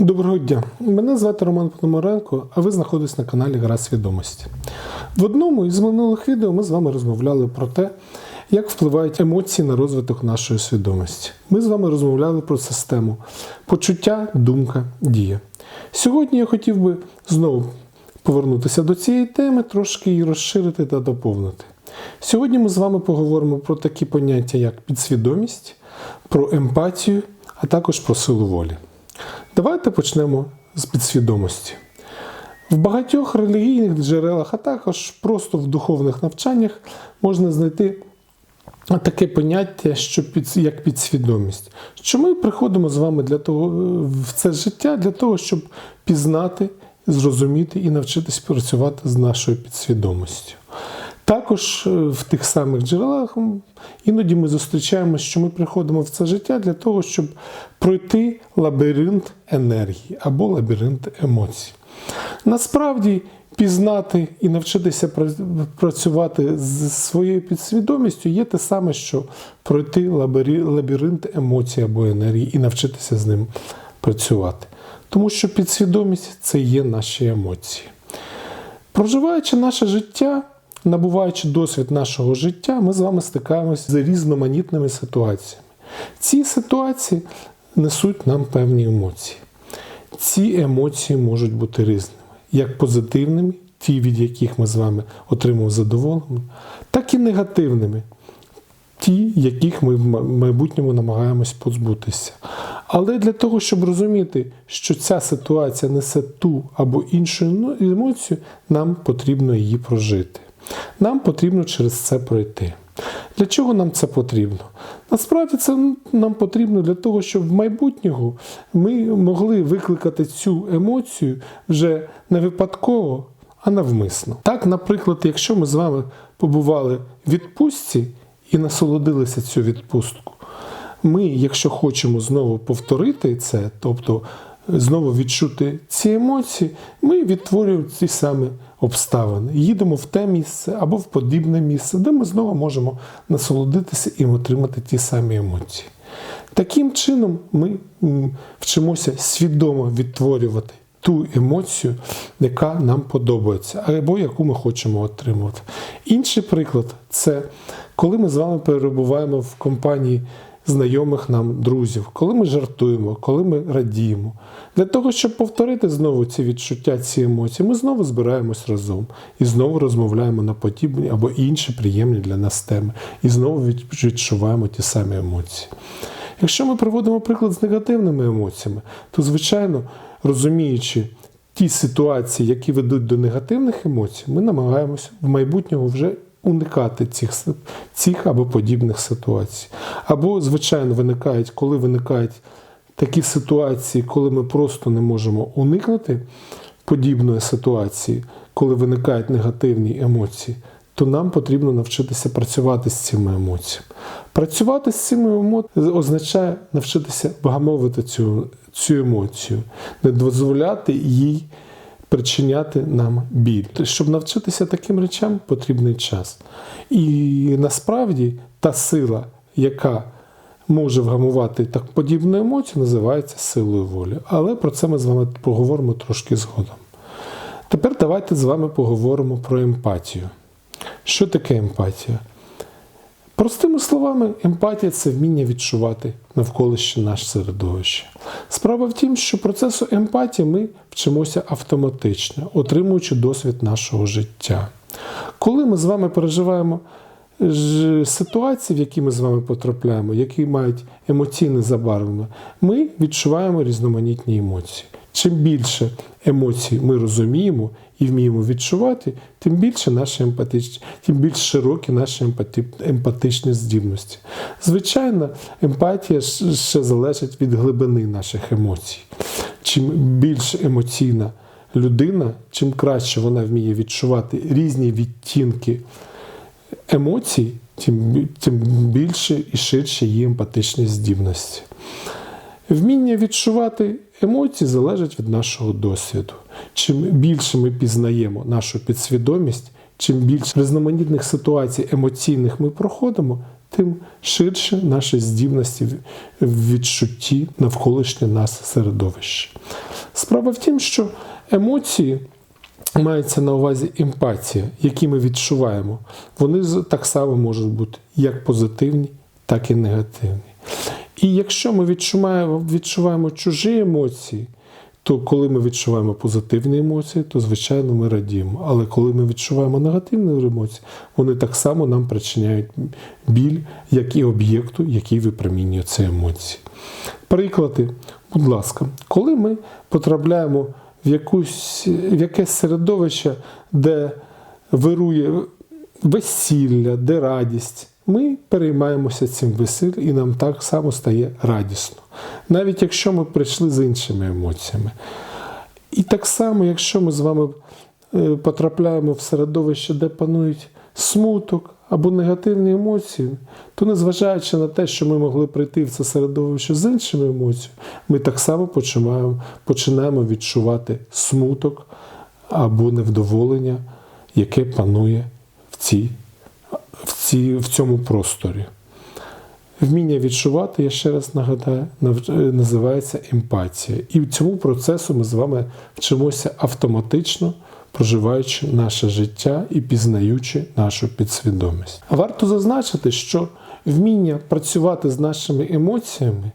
Доброго дня! Мене звати Роман Пономаренко, а ви знаходитесь на каналі Гра свідомості. В одному із минулих відео ми з вами розмовляли про те, як впливають емоції на розвиток нашої свідомості. Ми з вами розмовляли про систему почуття, думка, дія. Сьогодні я хотів би знову повернутися до цієї теми, трошки її розширити та доповнити. Сьогодні ми з вами поговоримо про такі поняття, як підсвідомість, про емпатію, а також про силу волі. Давайте почнемо з підсвідомості. В багатьох релігійних джерелах, а також просто в духовних навчаннях можна знайти таке поняття, що під, як підсвідомість. Що ми приходимо з вами для того, в це життя для того, щоб пізнати, зрозуміти і навчитись працювати з нашою підсвідомістю. Також е, в тих самих джерелах іноді ми зустрічаємо, що ми приходимо в це життя для того, щоб пройти лабіринт енергії або лабіринт емоцій. Насправді, пізнати і навчитися працювати з своєю підсвідомістю є те саме, що пройти лабіринт емоцій або енергії і навчитися з ним працювати. Тому що підсвідомість це є наші емоції. Проживаючи наше життя, набуваючи досвід нашого життя, ми з вами стикаємося з різноманітними ситуаціями. Ці ситуації несуть нам певні емоції. Ці емоції можуть бути різними, як позитивними, ті, від яких ми з вами отримуємо задоволення, так і негативними, ті, яких ми в майбутньому намагаємось позбутися. Але для того, щоб розуміти, що ця ситуація несе ту або іншу емоцію, нам потрібно її прожити. Нам потрібно через це пройти. Для чого нам це потрібно? Насправді це нам потрібно для того, щоб в майбутнього ми могли викликати цю емоцію вже не випадково, а навмисно. Так, наприклад, якщо ми з вами побували в відпустці і насолодилися цю відпустку, ми, якщо хочемо знову повторити це, тобто знову відчути ці емоції, ми відтворюємо ці самі обставини. Їдемо в те місце або в подібне місце, де ми знову можемо насолодитися і отримати ті самі емоції. Таким чином, ми вчимося свідомо відтворювати ту емоцію, яка нам подобається, або яку ми хочемо отримувати. Інший приклад це коли ми з вами перебуваємо в компанії знайомих нам друзів, коли ми жартуємо, коли ми радіємо. Для того, щоб повторити знову ці відчуття, ці емоції, ми знову збираємось разом і знову розмовляємо на подібні або інші приємні для нас теми, і знову відчуваємо ті самі емоції. Якщо ми приводимо приклад з негативними емоціями, то, звичайно, розуміючи ті ситуації, які ведуть до негативних емоцій, ми намагаємося в майбутньому вже уникати цих, цих або подібних ситуацій. Або, звичайно, виникають, коли виникають такі ситуації, коли ми просто не можемо уникнути подібної ситуації, коли виникають негативні емоції, то нам потрібно навчитися працювати з цими емоціями. Працювати з цими емоціями означає навчитися вгамовити цю, цю емоцію, не дозволяти їй причиняти нам біль. Щоб навчитися таким речам, потрібний час. І насправді та сила, яка може вгамувати так подібну емоцію, називається силою волі. Але про це ми з вами поговоримо трошки згодом. Тепер давайте з вами поговоримо про емпатію. Що таке емпатія? Простими словами, емпатія це вміння відчувати навколишнє наше середовище. Справа в тім, що процесу емпатії ми вчимося автоматично, отримуючи досвід нашого життя. Коли ми з вами переживаємо ситуації, в які ми з вами потрапляємо, які мають емоційне забарвлення, ми відчуваємо різноманітні емоції. Чим більше емоцій ми розуміємо і вміємо відчувати, тим більше наші емпатичні, тим більш широкі наші емпатичні здібності. Звичайно, емпатія ще залежить від глибини наших емоцій. Чим більш емоційна людина, чим краще вона вміє відчувати різні відтінки емоцій, тим більше і ширше її емпатичні здібності. Вміння відчувати емоції залежить від нашого досвіду. Чим більше ми пізнаємо нашу підсвідомість, чим більше різноманітних ситуацій емоційних ми проходимо, тим ширше наші здібності в- відчутті навколишнє нас середовище. Справа в тім, що емоції мається на увазі емпатія, які ми відчуваємо. Вони так само можуть бути як позитивні, так і негативні. І якщо ми відчуваємо, відчуваємо чужі емоції, то коли ми відчуваємо позитивні емоції, то звичайно ми радіємо. Але коли ми відчуваємо негативні емоції, вони так само нам причиняють біль, як і об'єкту, який випромінює ці емоції. Приклади, будь ласка, коли ми потрапляємо в, якусь, в якесь середовище, де вирує весілля, де радість, ми переймаємося цим весіллям і нам так само стає радісно. Навіть якщо ми прийшли з іншими емоціями. І так само, якщо ми з вами е, потрапляємо в середовище, де панують смуток або негативні емоції, то незважаючи на те, що ми могли прийти в це середовище з іншими емоціями, ми так само починаємо, починаємо відчувати смуток або невдоволення, яке панує в, цій, в, цьому просторі. Вміння відчувати, я ще раз нагадаю, е, називається емпатія. І цьому процесу ми з вами вчимося автоматично, проживаючи наше життя і пізнаючи нашу підсвідомість. Варто зазначити, що вміння працювати з нашими емоціями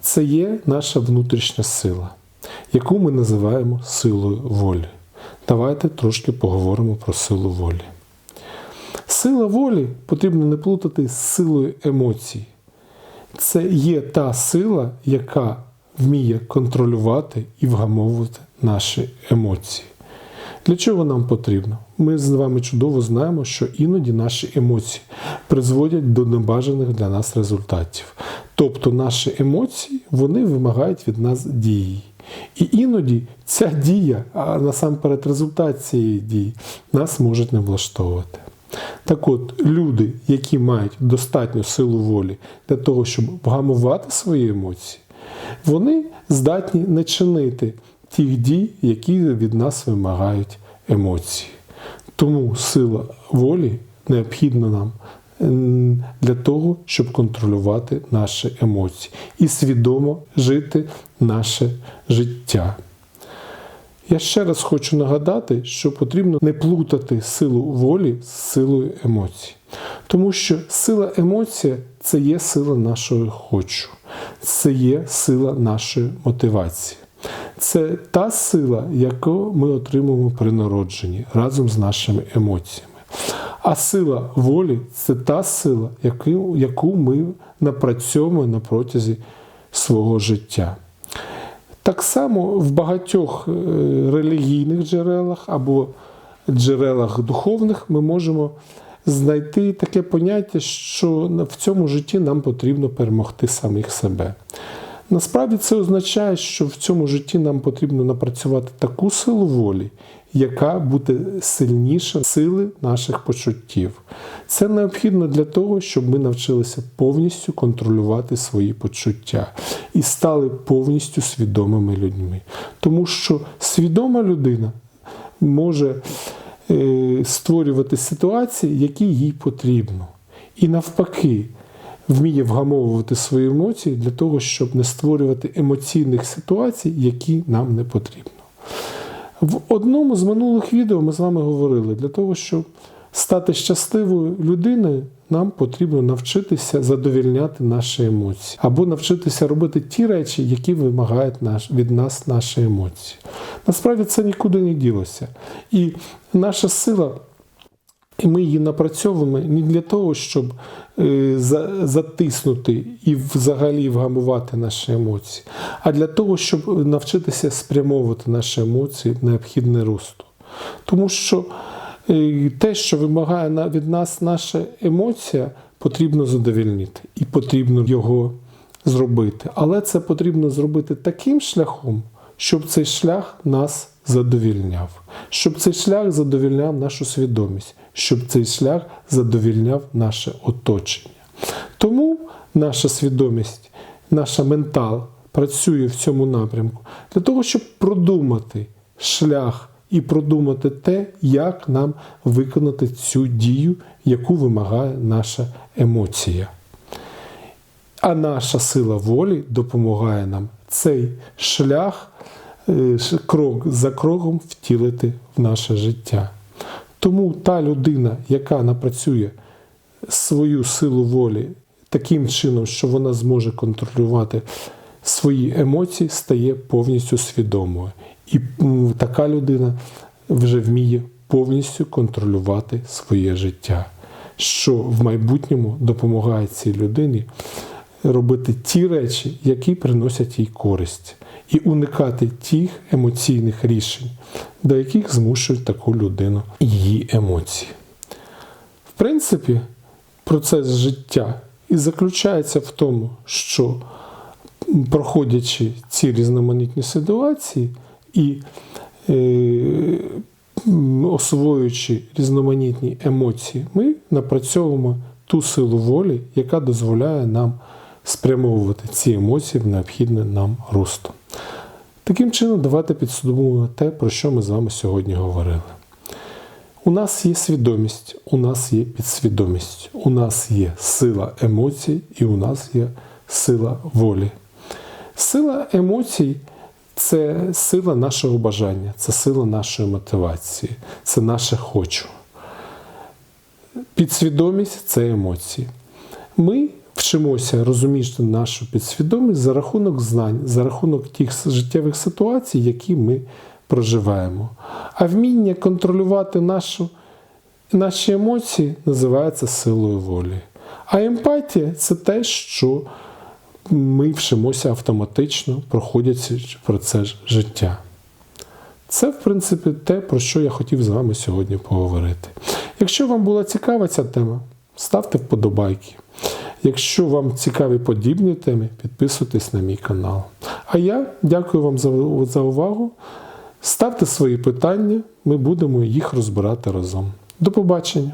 це є наша внутрішня сила, яку ми називаємо силою волі. Давайте трошки поговоримо про силу волі. Сила волі потрібно не плутати з силою емоцій. Це є та сила, яка вміє контролювати і вгамовувати наші емоції. Для чого нам потрібно? Ми з вами чудово знаємо, що іноді наші емоції призводять до небажаних для нас результатів. Тобто наші емоції вони вимагають від нас дії. І іноді ця дія, а насамперед результат цієї дії, нас можуть не влаштовувати. Так от, люди, які мають достатню силу волі для того, щоб вгамувати свої емоції, вони здатні не чинити тих дій, які від нас вимагають емоції. Тому сила волі необхідна нам для того, щоб контролювати наші емоції і свідомо жити наше життя. Я ще раз хочу нагадати, що потрібно не плутати силу волі з силою емоцій. Тому що сила емоція це є сила нашого хочу, це є сила нашої мотивації. Це та сила, яку ми отримуємо при народженні разом з нашими емоціями. А сила волі це та сила, яку, ми напрацьовуємо на протязі свого життя. Так само в багатьох е, релігійних джерелах або джерелах духовних ми можемо знайти таке поняття, що в цьому житті нам потрібно перемогти самих себе. Насправді це означає, що в цьому житті нам потрібно напрацювати таку силу волі, яка буде сильніша сили наших почуттів. Це необхідно для того, щоб ми навчилися повністю контролювати свої почуття і стали повністю свідомими людьми. Тому що свідома людина може е, створювати ситуації, які їй потрібно. І навпаки, вміє вгамовувати свої емоції для того, щоб не створювати емоційних ситуацій, які нам не потрібно. В одному з минулих відео ми з вами говорили, для того, щоб стати щасливою людиною, нам потрібно навчитися задовільняти наші емоції, або навчитися робити ті речі, які вимагають від нас наші емоції. Насправді це нікуди не ділося. І наша сила. І ми її напрацьовуємо не для того, щоб е, затиснути і взагалі вгамувати наші емоції, а для того, щоб навчитися спрямовувати наші емоції в необхідне русло. Тому що е, те, що вимагає від нас наша емоція, потрібно задовільнити і потрібно його зробити. Але це потрібно зробити таким шляхом, щоб цей шлях нас задовільняв, щоб цей шлях задовільняв нашу свідомість, щоб цей шлях задовільняв наше оточення. Тому наша свідомість, наша ментал працює в цьому напрямку для того, щоб продумати шлях і продумати те, як нам виконати цю дію, яку вимагає наша емоція. А наша сила волі допомагає нам цей шлях крок за кроком втілити в наше життя. Тому та людина, яка напрацює свою силу волі таким чином, що вона зможе контролювати свої емоції, стає повністю свідомою. І така людина вже вміє повністю контролювати своє життя, що в майбутньому допомагає цій людині робити ті речі, які приносять їй користь, і уникати тих емоційних рішень, до яких змушують таку людину її емоції. В принципі, процес життя і заключається в тому, що проходячи ці різноманітні ситуації і е, освоюючи різноманітні емоції, ми напрацьовуємо ту силу волі, яка дозволяє нам спрямовувати ці емоції в необхідне нам русло. Таким чином, давайте підсумуємо те, про що ми з вами сьогодні говорили. У нас є свідомість, у нас є підсвідомість, у нас є сила емоцій і у нас є сила волі. Сила емоцій це сила нашого бажання, це сила нашої мотивації, це наше хочу. Підсвідомість це емоції. Ми вчимося розуміти нашу підсвідомість за рахунок знань, за рахунок тих життєвих ситуацій, які ми проживаємо. А вміння контролювати нашу, наші емоції називається силою волі. А емпатія це те, що ми вчимося автоматично, проходячи процес життя. Це, в принципі, те, про що я хотів з вами сьогодні поговорити. Якщо вам була цікава ця тема, ставте вподобайки. Якщо вам цікаві подібні теми, підписуйтесь на мій канал. А я дякую вам за, увагу. Ставте свої питання, ми будемо їх розбирати разом. До побачення!